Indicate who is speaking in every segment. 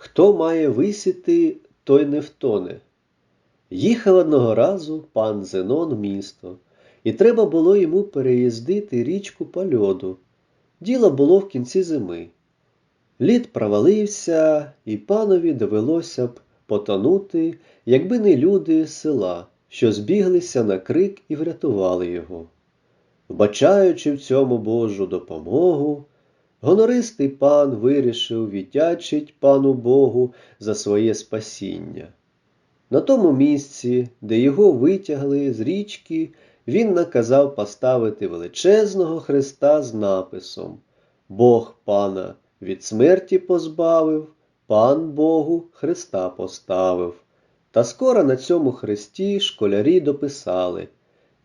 Speaker 1: Хто має висіти, той не втоне. Їхав одного разу пан Зенон в місто, і треба було йому переїздити річку по льоду. Діло було в кінці зими. Лід провалився, і панові довелося б потонути, якби не люди з села, що збіглися на крик і врятували його. Вбачаючи в цьому Божу допомогу, гонористий пан вирішив віддячить пану Богу за своє спасіння. На тому місці, де його витягли з річки, він наказав поставити величезного хреста з написом Бог пана від смерті позбавив, пан Богу хреста поставив. Та скоро на цьому хресті школярі дописали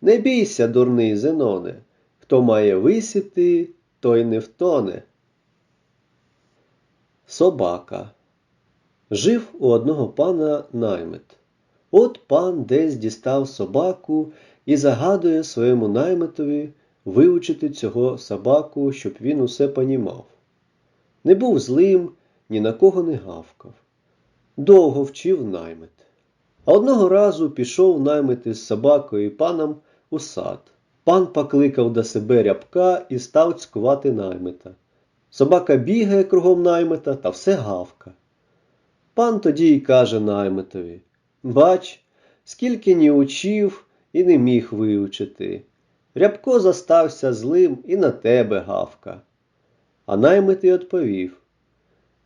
Speaker 1: Не бійся, дурний Зеноне, хто має висіти, той не втоне. Собака. Жив у одного пана наймит. От пан десь дістав собаку і загадує своєму наймитові вивчити цього собаку, щоб він усе понімав. Не був злим, ні на кого не гавкав. Довго вчив наймит. А одного разу пішов наймит із собакою і паном у сад. Пан покликав до себе рябка і став цькувати наймита. Собака бігає кругом наймита та все гавка. Пан тоді й каже наймитові Бач, скільки ні учив і не міг вивчити. Рябко застався злим і на тебе гавка. А наймитий відповів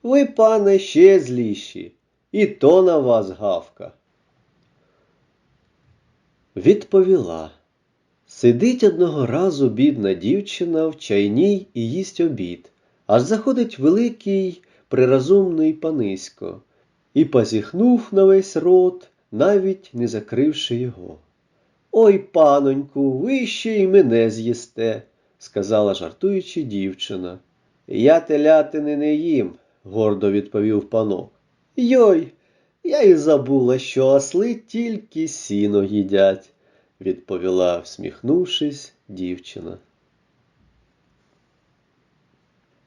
Speaker 1: Ви, пане, ще зліші, і то на вас гавка. Відповіла Сидить одного разу бідна дівчина в чайній і їсть обід, аж заходить великий прирозумний панисько і позіхнув на весь рот, навіть не закривши його. Ой, паноньку, ви ще й мене з'їсте, сказала жартуючи дівчина. Я телятини не їм, гордо відповів панок. Йой, я й забула, що осли тільки сіно їдять, відповіла, всміхнувшись, дівчина.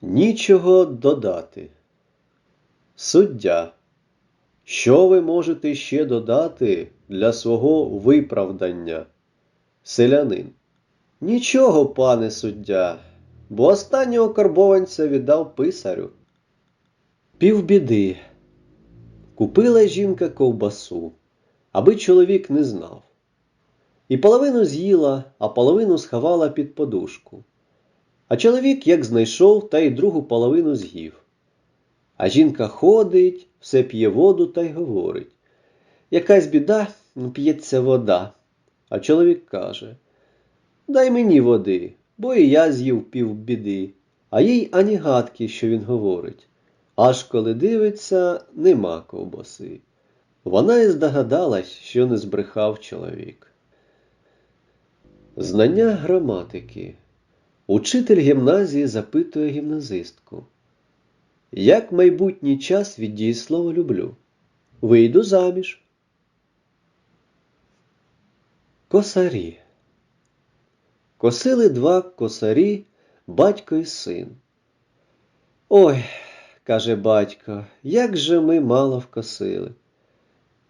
Speaker 1: Нічого додати. Суддя. Що ви можете ще додати для свого виправдання? Селянин. Нічого, пане суддя, бо останнього карбованця віддав писарю. Півбіди. Купила жінка ковбасу, аби чоловік не знав. І половину з'їла, а половину сховала під подушку. А чоловік як знайшов, та й другу половину з'їв. А жінка ходить, все п'є воду та й говорить. Якась біда, п'ється вода. А чоловік каже Дай мені води, бо і я з'їв півбіди, а їй ані гадки, що він говорить. Аж коли дивиться, нема ковбаси. Вона і здогадалась, що не збрехав чоловік. Знання граматики. Учитель гімназії запитує гімназистку. Як майбутній час від дієслова люблю? Вийду заміж. Косарі. Косили два косарі, батько і син. Ой, каже батько, як же ми мало вкосили.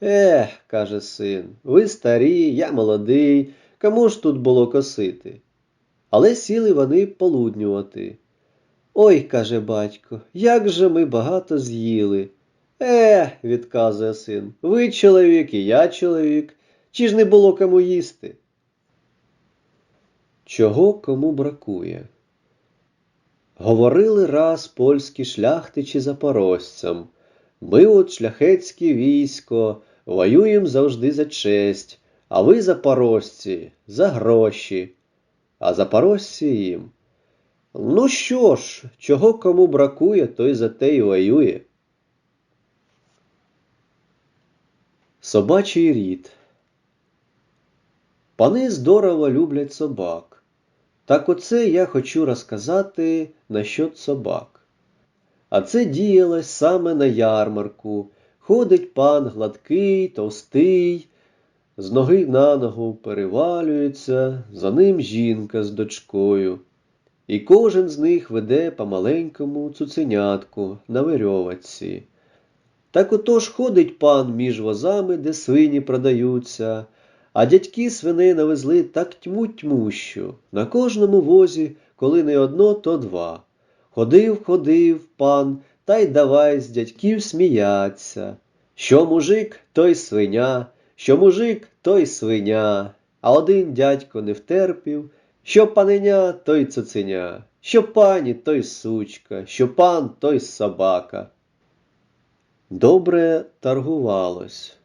Speaker 1: Ех, каже син, ви старі, я молодий, кому ж тут було косити? Але сіли вони полуднювати. Ой, каже батько, як же ми багато з'їли. Е, відказує син, ви чоловік і я чоловік, чи ж не було кому їсти? Чого кому бракує? Говорили раз польські шляхтичі запорожцям. Ми от шляхетське військо, воюєм завжди за честь, а ви, запорожці, за гроші, а запорожці їм. Ну що ж, чого кому бракує, той за те й воює. Собачий рід. Пани здорово люблять собак. Так оце я хочу розказати насчет собак. А це діялось саме на ярмарку. Ходить пан гладкий, товстий, з ноги на ногу перевалюється, за ним жінка з дочкою. І кожен з них веде по маленькому цуценятку на верьовочці. Так отож ходить пан між возами, де свині продаються, а дядьки свиней навезли так тьму тьмущу, на кожному возі, коли не одно, то два. Ходив, ходив пан, та й давай з дядьків сміяться. Що мужик, той свиня, що мужик, той свиня. А один дядько не втерпів, що паненя, той цуценя, що пані, той сучка, що пан, той собака. Добре торгувалось.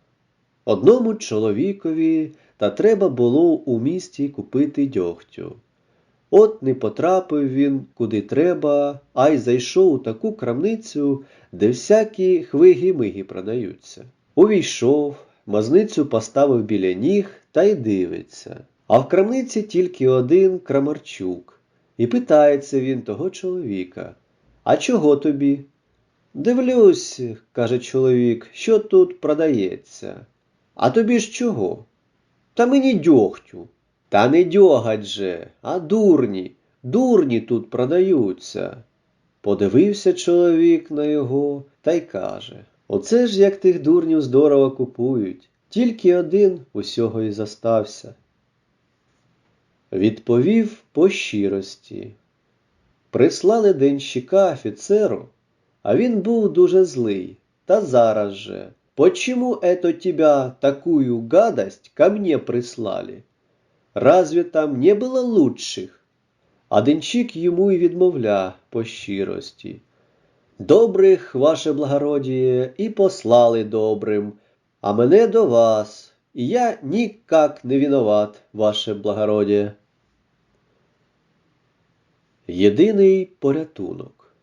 Speaker 1: Одному чоловікові та треба було у місті купити дьогтю. От не потрапив він куди треба, а й зайшов у таку крамницю, де всякі хвиги-миги продаються. Увійшов, мазницю поставив біля ніг та й дивиться. А в крамниці тільки один крамарчук. І питається він того чоловіка: А чого тобі? Дивлюсь, каже чоловік, що тут продається. А тобі ж чого? Та мені дьогтю. Та не дьогать же, а дурні. Дурні тут продаються. Подивився чоловік на його та й каже: Оце ж як тих дурнів здорово купують, тільки один усього і застався. Відповів по щирості. Прислали денщика офіцеру, а він був дуже злий. Та зараз же, почему это тебя такую гадость ко мне прислали? Разве там не было лучших? А денщик йому й відмовля по щирості. Добрих, ваше благородіє, і послали добрим, а мене до вас, і я нікак не виноват, ваше благородіє. Єдиний порятунок.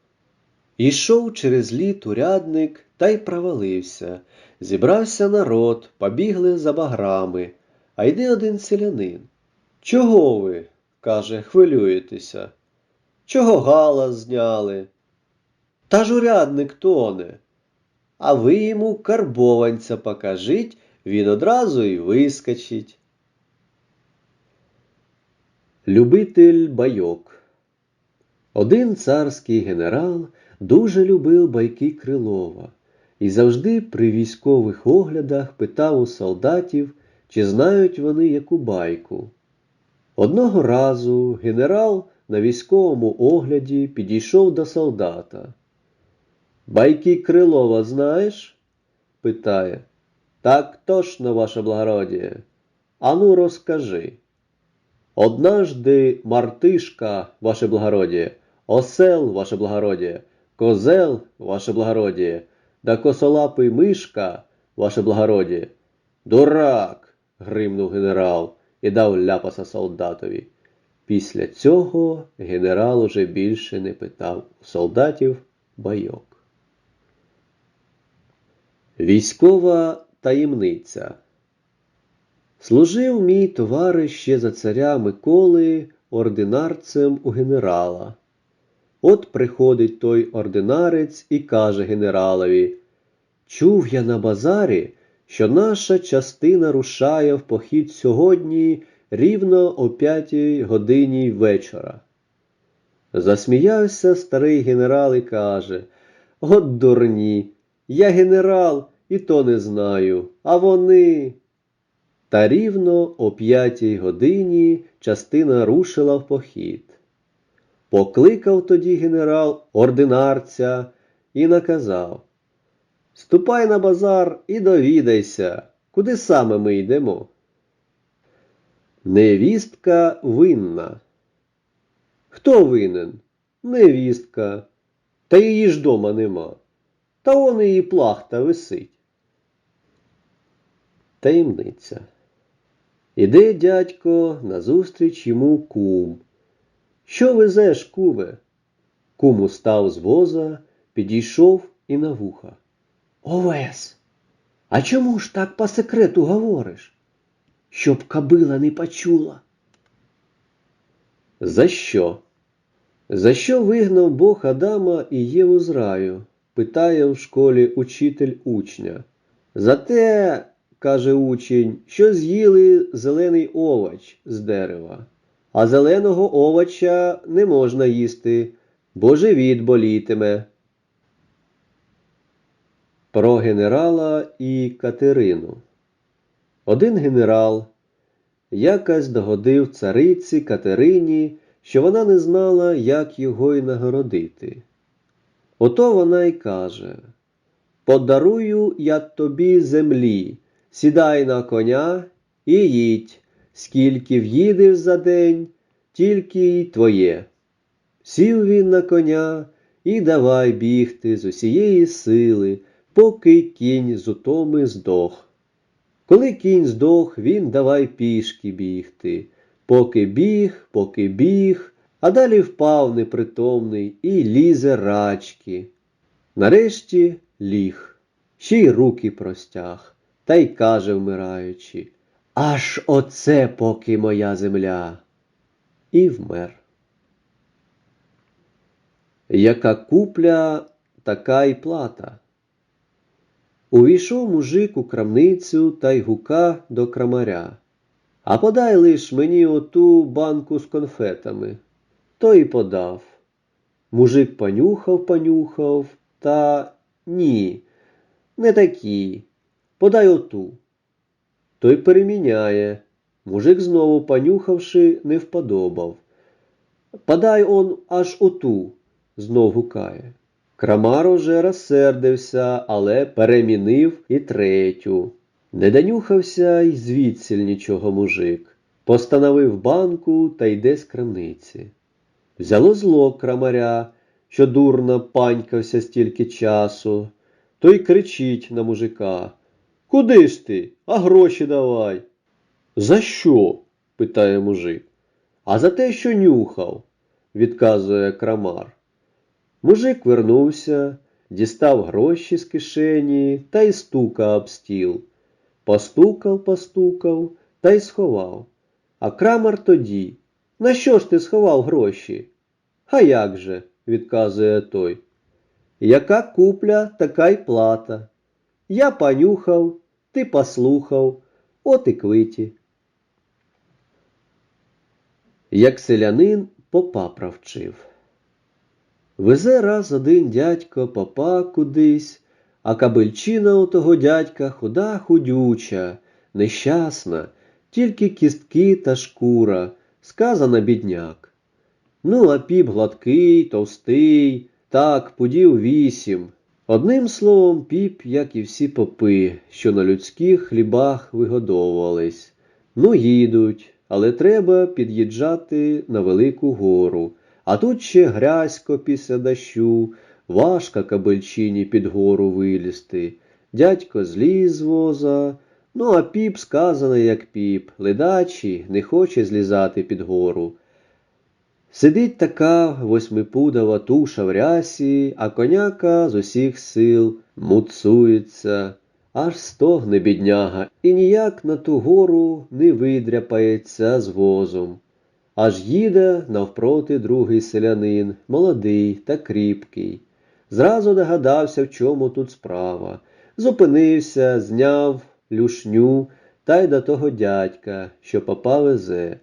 Speaker 1: Ішов через літ урядник та й провалився. Зібрався народ, побігли за баграми, а йде один селянин. Чого ви, каже, хвилюєтеся? Чого галас зняли? Та ж урядник тоне. А ви йому карбованця покажіть, він одразу й вискочить. Любитель байок Один царський генерал дуже любив байки Крилова і завжди при військових оглядах питав у солдатів, чи знають вони яку байку. Одного разу генерал на військовому огляді підійшов до солдата. Байки Крилова знаєш? питає. Так точно, ваше благородіє. Ану, розкажи. Однажды мартишка, ваше благородіє, осел, ваше благородіє, козел, ваше благородіє, да косолапий мишка, ваше благородіє. Дурак. гримнув генерал і дав ляпаса солдатові. Після цього генерал уже більше не питав солдатів байок. Військова таємниця. Служив мій товариш ще за царя Миколи ординарцем у генерала. От приходить той ординарець і каже генералові Чув я на базарі, що наша частина рушає в похід сьогодні рівно о п'ятій годині вечора. Засміявся старий генерал і каже От дурні, я генерал, і то не знаю, а вони. Та рівно о п'ятій годині частина рушила в похід. Покликав тоді генерал ординарця і наказав Ступай на базар і довідайся, куди саме ми йдемо. Невістка винна. Хто винен? Невістка. Та її ж дома нема. Та он її плахта висить. Таємниця. Іде дядько назустріч йому кум. Що везеш, куме? Кум устав з воза, підійшов і на вуха. Овес, а чому ж так по секрету говориш? Щоб кабила не почула. За що? За що вигнав Бог Адама і Єву з раю? питає в школі учитель учня. За те, каже учень, що з'їли зелений овоч з дерева, а зеленого овоча не можна їсти, бо живіт болітиме. Про генерала і Катерину. Один генерал якось догодив цариці Катерині, що вона не знала, як його й нагородити. Ото вона й каже Подарую я тобі землі, сідай на коня і їдь, скільки в'їдеш за день, тільки й твоє. Сів він на коня і давай бігти з усієї сили, поки кінь з утоми здох. Коли кінь здох, він давай пішки бігти, поки біг, поки біг, а далі впав непритомний і лізе рачки. Нарешті ліг, ще й руки простяг, та й каже, вмираючи, Аж оце поки моя земля. І вмер. Яка купля, така й плата. Увійшов мужик у крамницю та й гука до крамаря. А подай лиш мені оту банку з конфетами. То й подав. Мужик понюхав, понюхав, та ні, не такі. Подай оту. Той переміняє. Мужик знову понюхавши, не вподобав. Подай он аж оту, знов гукає. Крамар уже розсердився, але перемінив і третю. Не донюхався й звідсіль нічого мужик. Постановив банку та йде з крамниці. Взяло зло крамаря, що дурно панькався стільки часу. Той кричить на мужика. Куди ж ти? А гроші давай. За що? питає мужик. А за те, що нюхав, відказує крамар. Мужик вернувся, дістав гроші з кишені та й стука об стіл. Постукав, постукав та й сховав. А крамар тоді. На що ж ти сховав гроші? А як же, відказує той. Яка купля, така й плата. Я понюхав, ти послухав, от і квиті. Як селянин попа провчив. Везе раз один дядько попа кудись, а кабельчина у того дядька худа худюча, нещасна, тільки кістки та шкура, сказана бідняк. Ну, а піп гладкий, товстий, так, пудів вісім. Одним словом, піп, як і всі попи, що на людських хлібах вигодовувались. Ну, їдуть, але треба під'їжджати на велику гору. А тут ще грязько після дощу, важко кабельчині під гору вилізти. Дядько зліз воза, ну а піп сказано, як піп, ледачий, не хоче злізати під гору. Сидить така восьмипудова туша в рясі, а коняка з усіх сил муцується, аж стогне бідняга, і ніяк на ту гору не видряпається з возом. Аж їде навпроти другий селянин, молодий та кріпкий. Зразу догадався, в чому тут справа. Зупинився, зняв люшню та й до того дядька, що попа везе.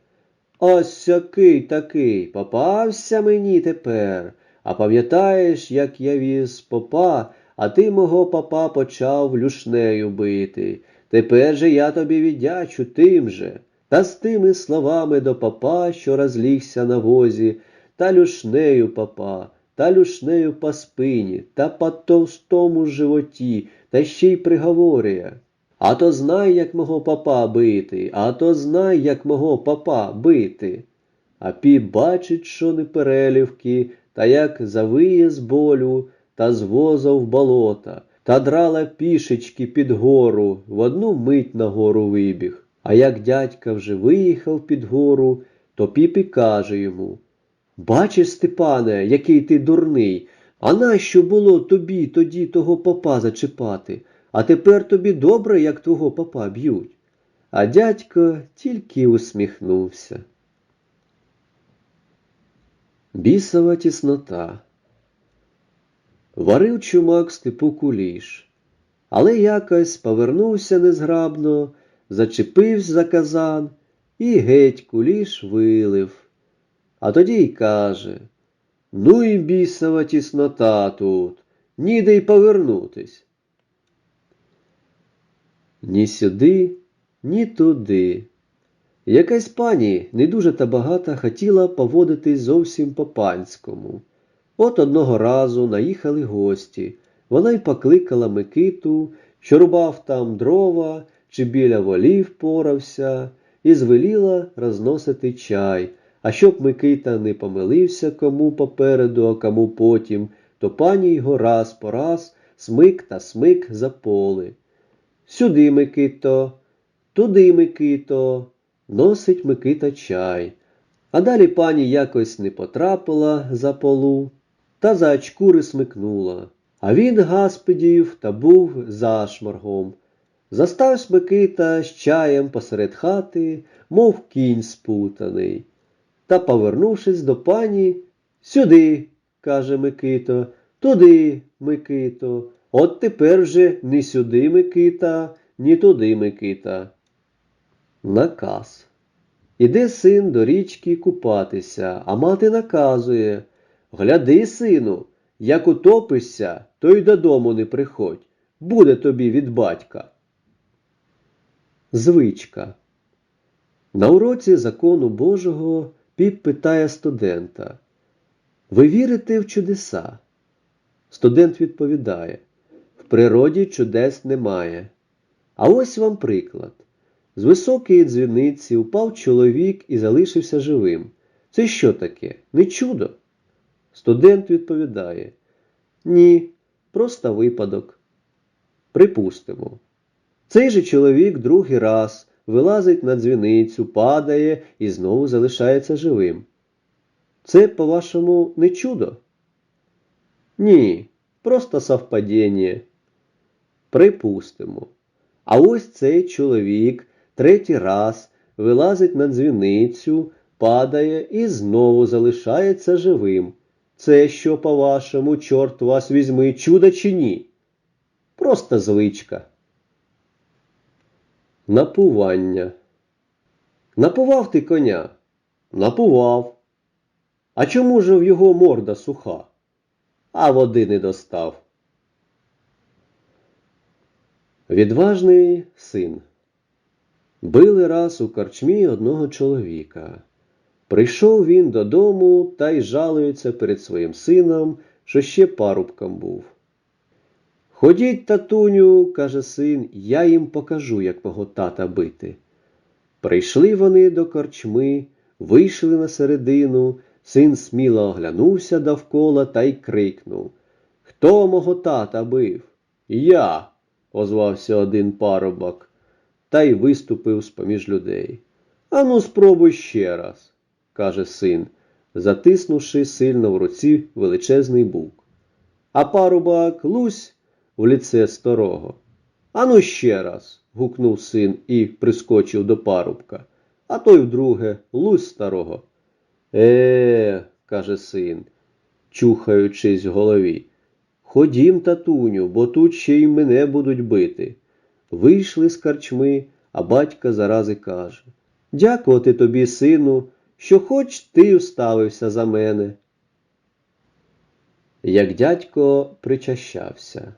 Speaker 1: Ось який такий, попався мені тепер. А пам'ятаєш, як я віз попа, а ти мого попа почав люшнею бити. Тепер же я тобі віддячу тим же. Та з тими словами до попа, що розлігся на возі, та люшнею попа, та люшнею по спині, та по товстому животі, та ще й приговорює. А то знай, як мого папа бити, а то знай, як мого папа бити. А піп бачить, що не перелівки, та як завиє з болю, та з воза в болота, та драла пішечки під гору, в одну мить на гору вибіг. А як дядька вже виїхав під гору, то піп і каже йому Бачиш, Степане, який ти дурний, а нащо було тобі тоді того попа зачіпати? А тепер тобі добре, як твого папа б'ють. А дядько тільки усміхнувся. Бісова тіснота. Варив чумак степу куліш, але якось повернувся незграбно, зачепився за казан і геть куліш вилив. А тоді й каже Ну і бісова тіснота тут, ніде й повернутись. Ні сюди, ні туди. Якась пані не дуже та багата хотіла поводитись зовсім по-панському. От одного разу наїхали гості. Вона й покликала Микиту, що рубав там дрова чи біля волів порався, і звеліла розносити чай. А щоб Микита не помилився кому попереду, а кому потім, то пані його раз по раз смик та смик за поли. Сюди, Микито, туди, Микито, носить Микита чай. А далі пані якось не потрапила за полу та за очкури смикнула. А він гаспидів та був зашморгом. Заставсь Микита з чаєм посеред хати, мов кінь спутаний. Та, повернувшись до пані, сюди, каже Микито, туди, Микито. От тепер же ні сюди Микита, ні туди Микита. Наказ. Іде син до річки купатися, а мати наказує Гляди, сину, як утопишся, то й додому не приходь. Буде тобі від батька. Звичка. На уроці закону Божого піп питає студента. Ви вірите в чудеса? Студент відповідає природі чудес немає. А ось вам приклад. З високої дзвіниці упав чоловік і залишився живим. Це що таке? Не чудо? Студент відповідає Ні, просто випадок. Припустимо. Цей же чоловік другий раз вилазить на дзвіницю, падає і знову залишається живим. Це, по-вашому, не чудо? Ні, просто совпадіння. Припустимо. А ось цей чоловік третій раз вилазить на дзвіницю, падає і знову залишається живим. Це що, по-вашому, чорт вас візьми, чудо чи ні? Просто звичка. Напування. Напував ти коня? Напував. А чому ж в його морда суха? А води не достав. Відважний син. Били раз у корчмі одного чоловіка. Прийшов він додому та й жалується перед своїм сином, що ще парубком був. Ходіть, татуню, каже син, я їм покажу, як мого тата бити. Прийшли вони до корчми, вийшли на середину, син сміло оглянувся довкола та й крикнув Хто мого тата бив? Я, озвався один парубок, та й виступив з поміж людей. Ану, спробуй ще раз, каже син, затиснувши сильно в руці величезний бук. А парубак Лусь в ліце старого. Ану ще раз. гукнув син і прискочив до парубка, а той вдруге Лусь старого. Е, каже син, чухаючись в голові. Ходім, татуню, бо тут ще й мене будуть бити. Вийшли з карчми, а батько зарази каже Дякувати тобі, сину, що хоч ти уставився за мене. Як дядько причащався.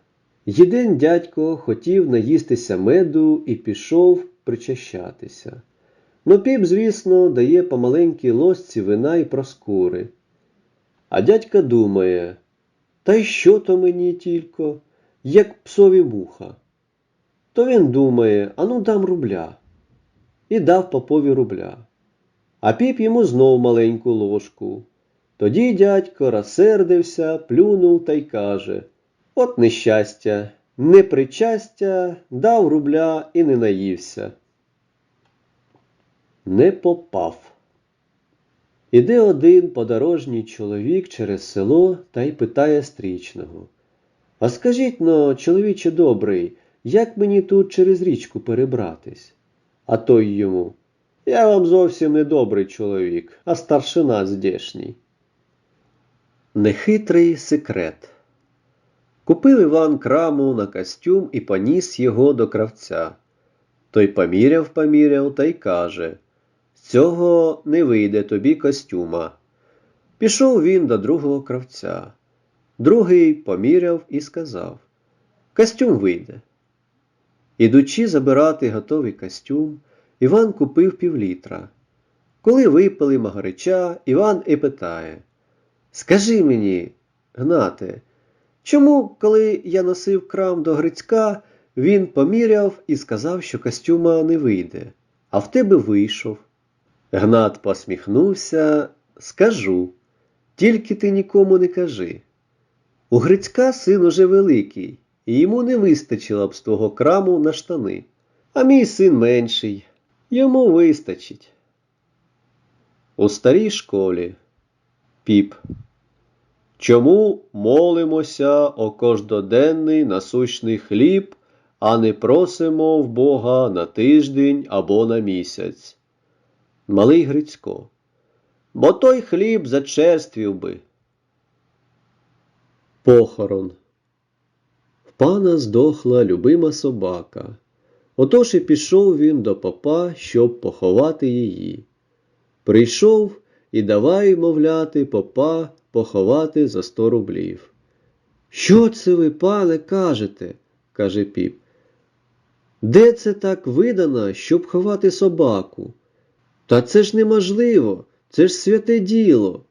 Speaker 1: Єден дядько хотів наїстися меду і пішов причащатися. Но піп, звісно, дає помаленькій ложці вина і проскури. А дядька думає, та й що то мені тільки, як псові вуха. То він думає, ану дам рубля. І дав попові рубля. А піп йому знов маленьку ложку. Тоді дядько розсердився, плюнув та й каже От нещастя, непричастя, дав рубля і не наївся. Не попав. Іде один подорожній чоловік через село та й питає стрічного. А скажіть но, чоловіче добрий, як мені тут через річку перебратись? А той йому. Я вам зовсім не добрий чоловік, а старшина здешній. Нехитрий секрет. Купив Іван краму на костюм і поніс його до кравця. Той поміряв, поміряв та й каже цього не вийде тобі костюма. Пішов він до другого кравця. Другий поміряв і сказав Костюм вийде. Ідучи забирати готовий костюм, Іван купив півлітра. Коли випили магарича, Іван і питає Скажи мені, Гнате, чому, коли я носив крам до Грицька, він поміряв і сказав, що костюма не вийде, а в тебе вийшов? Гнат посміхнувся, скажу, тільки ти нікому не кажи. У Грицька син уже великий, і йому не вистачило б з твого краму на штани, а мій син менший, йому вистачить. У старій школі. Піп. Чому молимося о кождоденний насущний хліб, а не просимо в Бога на тиждень або на місяць? Малий Грицько. Бо той хліб зачерствів би. Похорон. В пана здохла любима собака. Отож і пішов він до попа, щоб поховати її. Прийшов і давай, мовляти, попа поховати за сто рублів. Що це ви, пане, кажете? каже піп. Де це так видано, щоб ховати собаку? Та це ж неможливо, це ж святе діло.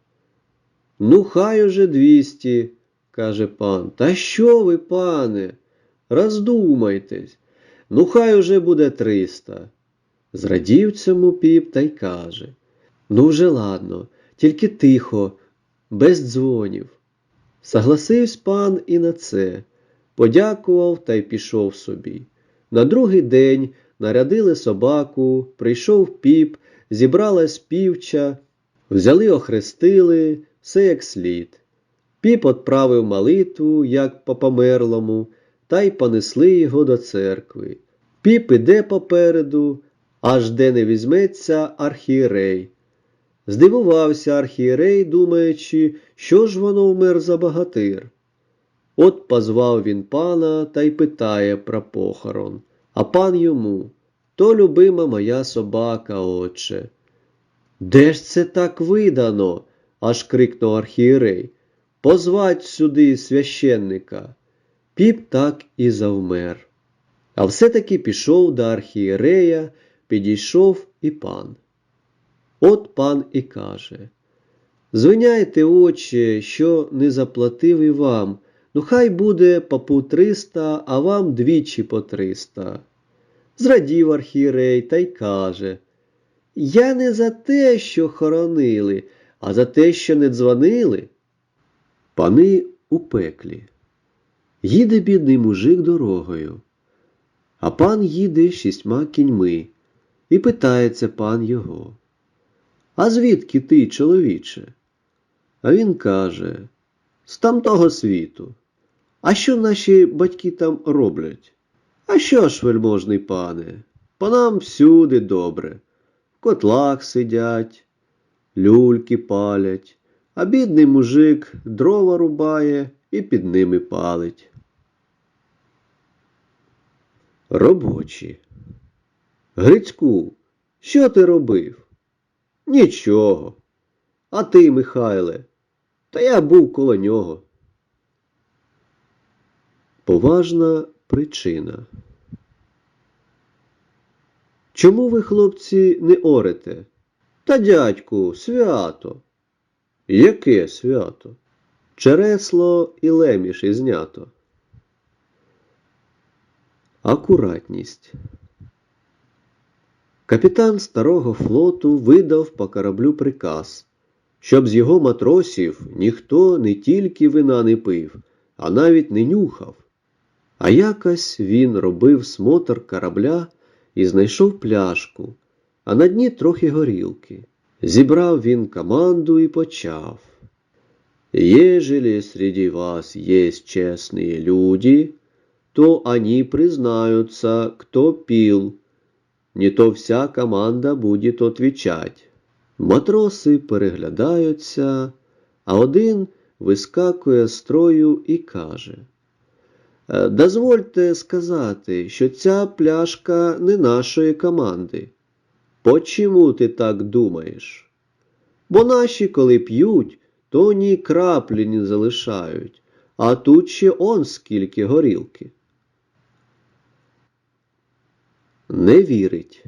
Speaker 1: Ну, хай уже двісті, каже пан. Та що ви, пане? Роздумайтесь. Ну, хай уже буде триста. Зрадів цьому піп та й каже. Ну, вже ладно, тільки тихо, без дзвонів. Согласився пан і на це, подякував та й пішов собі. На другий день нарядили собаку, прийшов піп, зібралась півча, взяли охрестили, все як слід. Піп отправив молитву, як по померлому, та й понесли його до церкви. Піп іде попереду, аж де не візьметься архієрей. Здивувався архієрей, думаючи, що ж воно вмер за багатир. От позвав він пана та й питає про похорон. А пан йому то любима моя собака, отче. Де ж це так видано? аж крикнув архієрей. Позвать сюди священника. Піп так і завмер. А все-таки пішов до архієрея, підійшов і пан. От пан і каже Звиняйте, отче, що не заплатив і вам. Ну, хай буде попу триста, а вам двічі по триста. Зрадів архієрей та й каже Я не за те, що хоронили, а за те, що не дзвонили. Пани у пеклі. Їде бідний мужик дорогою, а пан їде шістьма кіньми, і питається пан його. А звідки ти, чоловіче? А він каже з тамтого світу. А що наші батьки там роблять? А що ж, вельможний пане, по нам всюди добре. В котлах сидять, люльки палять, а бідний мужик дрова рубає і під ними палить. Робочі. Грицьку, що ти робив? Нічого. А ти, Михайле, та я був коло нього. Поважна причина. Чому ви, хлопці, не орете? Та, дядьку, свято. Яке свято? Чересло і леміш ізнято. Акуратність. Капітан старого флоту видав по кораблю приказ, щоб з його матросів ніхто не тільки вина не пив, а навіть не нюхав. А якось він робив смотр корабля і знайшов пляшку, а на дні трохи горілки. Зібрав він команду і почав. Ежели среди вас есть честные люди, то они признаются, кто пил, не то вся команда будет отвечать. Матроси переглядаються, а один вискакує з строю і каже «Е, Дозвольте сказати, що ця пляшка не нашої команди. Почому ти так думаєш? Бо наші, коли п'ють, то ні краплі не залишають, а тут ще он скільки горілки. Не вірить.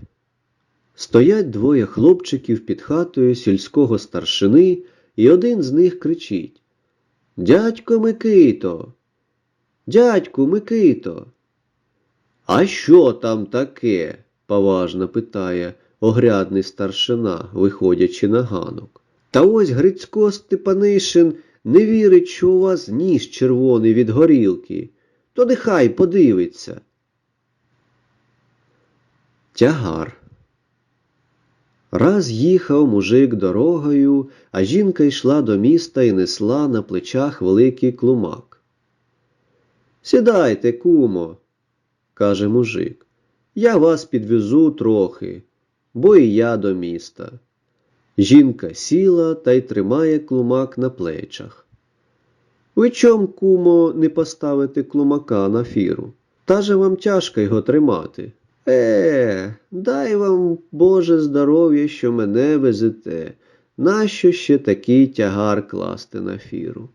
Speaker 1: Стоять двоє хлопчиків під хатою сільського старшини, і один з них кричить Дядько Микито, дядьку Микито. А що там таке? поважно питає огрядний старшина, виходячи на ганок. Та ось Грицько Степанишин не вірить, що у вас ніж червоний від горілки. То нехай подивиться. Тягар. Раз їхав мужик дорогою, а жінка йшла до міста і несла на плечах великий клумак. Сідайте, кумо, каже мужик, я вас підвезу трохи, бо і я до міста. Жінка сіла та й тримає клумак на плечах. Ви чом, кумо, не поставите клумака на фіру? Та же вам тяжко його тримати. Е, дай вам, Боже, здоров'я, що мене везете. Нащо ще такий тягар класти на фіру?